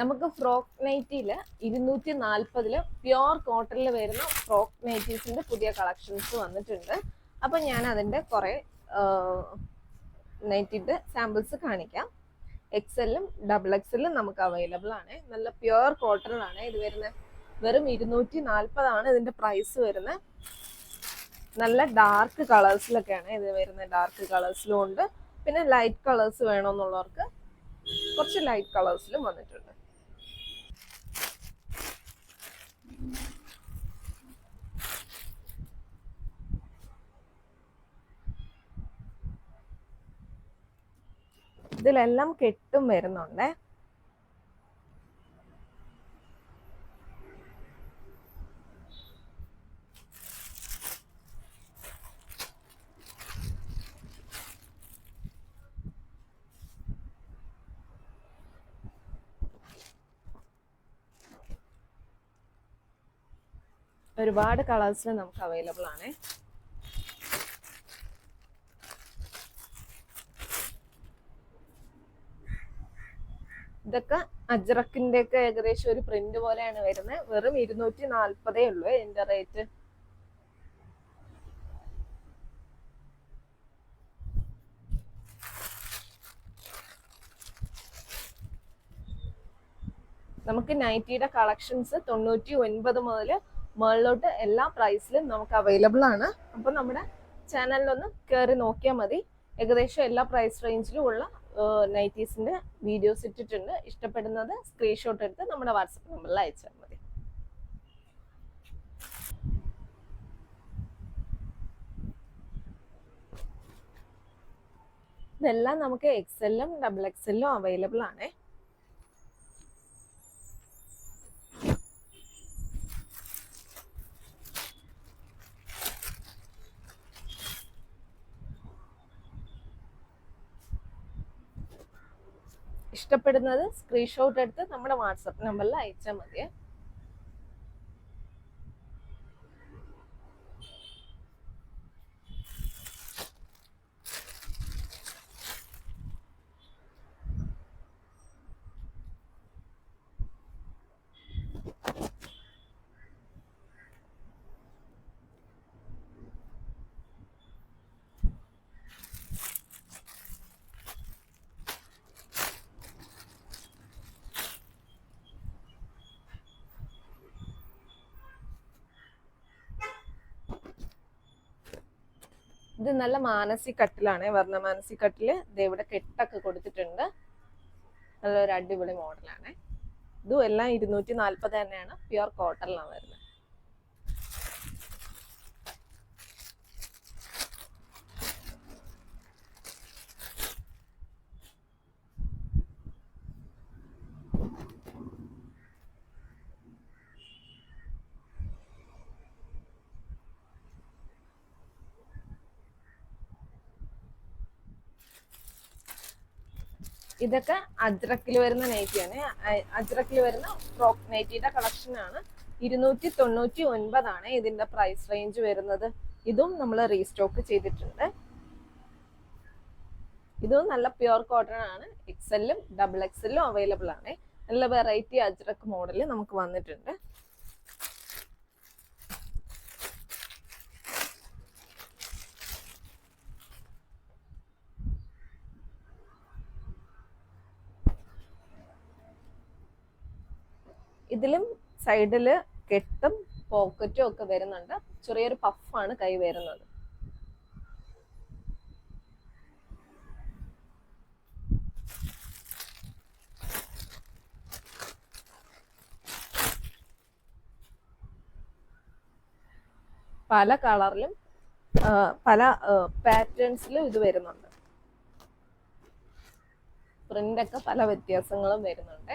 നമുക്ക് ഫ്രോക്ക് നൈറ്റിയിൽ ഇരുന്നൂറ്റി നാൽപ്പതിൽ പ്യോർ കോട്ടണിൽ വരുന്ന ഫ്രോക്ക് നൈറ്റീസിന്റെ പുതിയ കളക്ഷൻസ് വന്നിട്ടുണ്ട്. അപ്പൊ ഞാൻ അതിന്റെ കുറേ നൈറ്റിന്റെ സാമ്പിൾസ് കാണിക്കാം. എക്സെല്ലും ഡബിൾ എക്സെല്ലും നമുക്ക് അവൈലബിൾ ആണ്. നല്ല പ്യുവർ കോട്ടണിലാണ് ഇത് വരുന്ന. വെറും ഇരുന്നൂറ്റി നാൽപ്പതാണ് ഇതിന്റെ പ്രൈസ് വരുന്നത് നല്ല ഡാർക്ക് കളേഴ്സിലൊക്കെയാണ് ഇത് വരുന്നത് ഡാർക്ക് കളേഴ്സിലും ഉണ്ട്. പിന്നെ ലൈറ്റ് കളേഴ്സ് വേണമെന്നുള്ളവർക്ക് കുറച്ച് ലൈറ്റ് കളേഴ്സിലും വന്നിട്ടുണ്ട്. ഇതിലെല്ലാം കെട്ടും വരുന്നുണ്ട്. ഒരുപാട് കളേഴ്സിൽ നമുക്ക് അവൈലബിൾ ആണ് ഇതൊക്കെ അജ്രക്കിന്റെ ഒക്കെ ഏകദേശം ഒരു പ്രിന്റ് പോലെയാണ് വരുന്നത് വെറും ഇരുന്നൂറ്റി നാല്പതേ ഉള്ളൂ. ഇതിന്റെ റേറ്റ് നമുക്ക് നൈറ്റിയുടെ കളക്ഷൻസ് തൊണ്ണൂറ്റി ഒൻപത് മുതൽ മുകളിലോട്ട് എല്ലാ പ്രൈസിലും നമുക്ക് അവൈലബിൾ ആണ്. അപ്പോൾ നമ്മുടെ ചാനലിലൊന്ന് കയറി നോക്കിയാൽ മതി. ഏകദേശം എല്ലാ പ്രൈസ് റേഞ്ചിലും ഉള്ള നൈറ്റീസിന്റെ വീഡിയോസ് ഇട്ടിട്ടുണ്ട്. ഇഷ്ടപ്പെടുന്നത് സ്ക്രീൻഷോട്ട് എടുത്ത് നമ്മുടെ വാട്സപ്പ് നമ്പറിൽ അയച്ചാൽ മതി. ഇതെല്ലാം നമുക്ക് എക്സെല്ലും ഡബിൾ എക്സെല്ലും അവൈലബിൾ ആണ്. ഇഷ്ടപ്പെടുന്നത് സ്ക്രീൻഷോട്ട് എടുത്ത് നമ്മുടെ വാട്സപ്പ് നമ്പറിൽ അയച്ചാൽ മതിയെ. ഇത് നല്ല മാനസി കട്ടിലാണ് വർണ മാനസി കട്ടിൽ. ഇത് ഇവിടെ കെട്ടൊക്കെ കൊടുത്തിട്ടുണ്ട്. നല്ലൊരു അടിപൊളി മോഡലാണ്. ഇതും എല്ലാം ഇരുന്നൂറ്റി നാല്പത് തന്നെയാണ് പ്യുവർ കോട്ടണിലാണ് വരുന്നത്. ഇതൊക്കെ അജ്രക്കിൽ വരുന്ന നൈറ്റിയാണ്. അജ്രക്കിൽ വരുന്ന ഫ്രോക്ക് നൈറ്റിയുടെ കളക്ഷൻ ആണ്. ഇരുന്നൂറ്റി തൊണ്ണൂറ്റി ഒൻപതാണ് ഇതിന്റെ പ്രൈസ് റേഞ്ച് വരുന്നത്. ഇതും നമ്മൾ റീസ്റ്റോക്ക് ചെയ്തിട്ടുണ്ട്. ഇതും നല്ല പ്യുർ കോട്ടൺ ആണ്. എക്സെല്ലും ഡബിൾ എക്സെല്ലും അവൈലബിൾ ആണ്. നല്ല വെറൈറ്റി അജ്രക്ക് മോഡൽ നമുക്ക് വന്നിട്ടുണ്ട്. ഇതിലും സൈഡിൽ കെട്ടും പോക്കറ്റും ഒക്കെ വരുന്നുണ്ട്. ചെറിയൊരു പഫാണ് കൈ വരുന്നത്. പല കളറിലും പല പാറ്റേൺസിലും ഇത് വരുന്നുണ്ട്. പ്രിന്റ് ഒക്കെ പല വ്യത്യാസങ്ങളും വരുന്നുണ്ട്.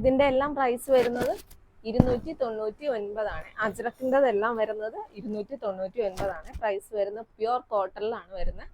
ഇതിന്റെ എല്ലാം പ്രൈസ് വരുന്നത് ഇരുന്നൂറ്റി തൊണ്ണൂറ്റി ഒൻപതാണ് അജ്രക്കിന്റെതെല്ലാം വരുന്നത് ഇരുന്നൂറ്റി തൊണ്ണൂറ്റി ഒൻപതാണ് പ്രൈസ് വരുന്നത് പ്യുർ കോട്ടണിലാണ് വരുന്നത്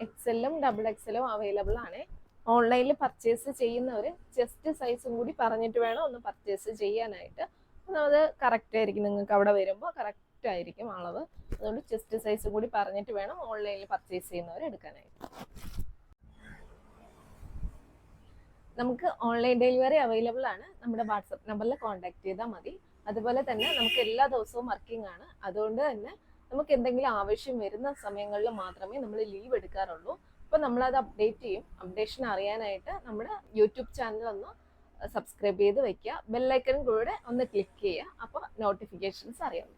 എക്സെല്ലും ഡബിൾ എക്സലും അവൈലബിൾ ആണ്. ഓൺലൈനിൽ പർച്ചേസ് ചെയ്യുന്നവർ ചെസ്റ്റ് സൈസും കൂടി പറഞ്ഞിട്ട് വേണം ഒന്ന് പർച്ചേസ് ചെയ്യാനായിട്ട്. അത് കറക്റ്റ് ആയിരിക്കും നിങ്ങൾക്ക് അവിടെ വരുമ്പോൾ കറക്റ്റ് ആയിരിക്കും അളവ്. അതുകൊണ്ട് ചെസ്റ്റ് സൈസും കൂടി പറഞ്ഞിട്ട് വേണം ഓൺലൈനിൽ പർച്ചേസ് ചെയ്യുന്നവർ എടുക്കാനായിട്ട്. നമുക്ക് ഓൺലൈൻ ഡെലിവറി അവൈലബിൾ ആണ്. നമ്മുടെ വാട്സപ്പ് നമ്പറിൽ കോൺടാക്ട് ചെയ്താൽ മതി. അതുപോലെ തന്നെ നമുക്ക് എല്ലാ ദിവസവും വർക്കിംഗ് ആണ്. അതുകൊണ്ട് തന്നെ നമുക്ക് എന്തെങ്കിലും ആവശ്യം വരുന്ന സമയങ്ങളിൽ മാത്രമേ നമ്മൾ ലീവ് എടുക്കാറുള്ളൂ. അപ്പോൾ അത് അപ്ഡേറ്റ് ചെയ്യും. അപ്ഡേഷൻ അറിയാനായിട്ട് നമ്മുടെ യൂട്യൂബ് ചാനൽ ഒന്ന് സബ്സ്ക്രൈബ് ചെയ്ത് വെക്കുക. ബെല്ലൈക്കൺ കൂടെ ഒന്ന് ക്ലിക്ക് ചെയ്യുക. അപ്പോൾ നോട്ടിഫിക്കേഷൻസ് അറിയാം.